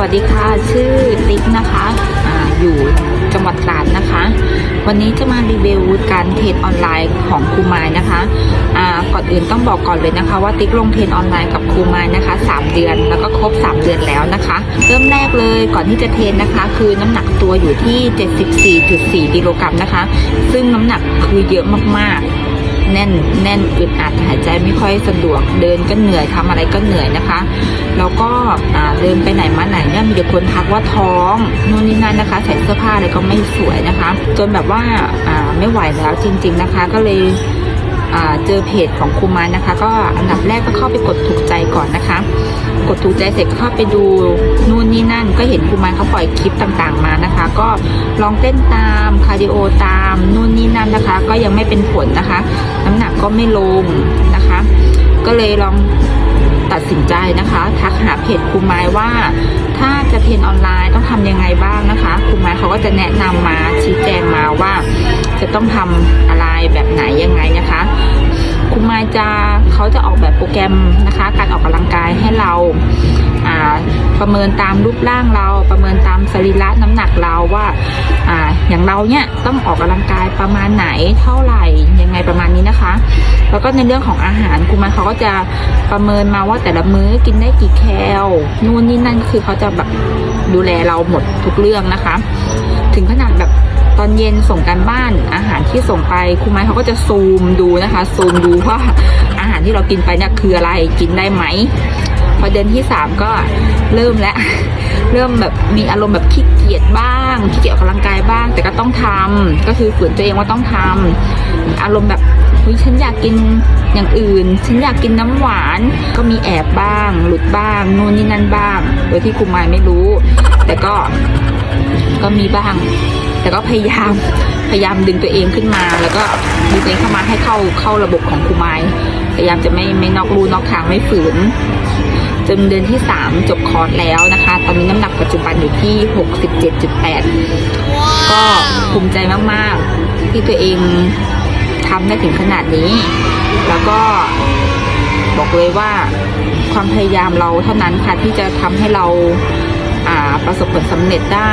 วัสดีค่ะ ชื่อติ๊กนะคะออยู่จังหวัดตราดนะคะ วันนี้จะมารีวิวการเทรดออนไลน์ของครูไม้นะคะก่อนอื่นต้องบอกก่อนเลยนะคะ ว่าติ๊กลงเทรดออนไลน์กับครูไม้นะคะ 3 เดือนแล้วก็ครบ 3 เดือนแล้วนะคะ เริ่มแรกเลยก่อนที่จะเทรดนะคะ คือน้ำหนักตัวอยู่ที่ 74.4กิโลกรัมนะคะ ซึ่งน้ำหนักคือเยอะมากๆ แน่นแน่นอึดอัดหายใจไม่ค่อยสะดวกเดินก็เหนื่อยทำอะไรก็เหนื่อยนะคะ แล้วก็เดินไปไหนมาไหนเนี่ยมีแต่คนทักว่าท้องนู่นนี่นั่นนะคะใส่เสื้อผ้าอะไรก็ไม่สวยนะคะ จนแบบว่าไม่ไหวแล้วจริง ๆนะคะ ก็เลย เจอเพจของครูม้นะคะ ก็อันดับแรกก็เข้าไปกดถูกใจก่อนนะคะ กดถูกใจเสร็จก็เข้าไปดูนู่นนี่นั่น ก็เห็นครูไม้เขาปล่อยคลิปต่างๆมานะคะ ก็ลองเต้นตามคาร์ดิโอตามนู่นนี่นั่นนะคะ ก็ยังไม่เป็นผลนะคะ น้ำหนักก็ไม่ลงนะคะ ก็เลยลองตัดสินใจนะคะ ทักหาเพจครูไม้ว่า ถ้าจะเทรนออนไลน์ต้องทำยังไงบ้างนะคะครูไม้เขาก็จะแนะนำมามา จะต้องทำอะไรแบบไหนยังไงนะคะครูไม้จะเขาจะออกแบบโปรแกรมนะคะ การออกกำลังกายให้เราประเมินตามรูปร่างเรา ประเมินตามสรีระน้ำหนักเราว่าออย่างเราเนี่ยต้องออกกำลังกายประมาณไหนเท่าไหร่ยังไงประมาณนี้นะคะ แล้วก็ในเรื่องของอาหารครูมันเขาก็จะประเมินมาว่าแต่ละมื้อกินได้กี่แคลนู่นนี่นั่นคือเขาจะแบบดูแลเราหมดทุกเรื่องนะคะ ถึงขนาดแบบ ตอนเย็นส่งการบ้านอาหารที่ส่งไปครูไม้เขาก็จะซูมดูนะคะซูมดูว่าอาหารที่เรากินไปเนี่ยคืออะไรกินได้ไหมพอเดือนที่สามก็เริ่มแล้วเริ่มแบบมีอารมณ์แบบขี้เกียจบ้างขี้เกียจออกกำลังกายบ้าง แต่ก็ต้องทำก็คือฝืนตัวเองว่าต้องทำอารมณ์แบบ เฮ้ยฉันอยากกินอย่างอื่น ฉันอยากกินน้ำหวาน ก็มีแอบบ้าง หลุดบ้างนู่นนี่นั่นบ้าง โดยที่ครูไม้ไม่รู้ แต่ก็ก็มีบ้าง แต่ก็พยายามพยายามดึงตัวเองขึ้นมา แล้วก็ดึงตัวเองเข้ามาให้เข้าเข้าระบบของครูไม้พยายามจะไม่ไม่นอกรูนอกทางไม่ฝืน จนเดือนที่ 3 จบคอร์สแล้วนะคะ ตอนนี้น้ำหนักปัจจุบันอยู่ที่ 67.8 ก็ภูมิใจมาก ๆ ที่ตัวเอง ทำได้ถึงขนาดนี้ แล้วก็บอกเลยว่าความพยายามเราเท่านั้นค่ะที่จะทำให้เราอาประสบผลสำเร็จได้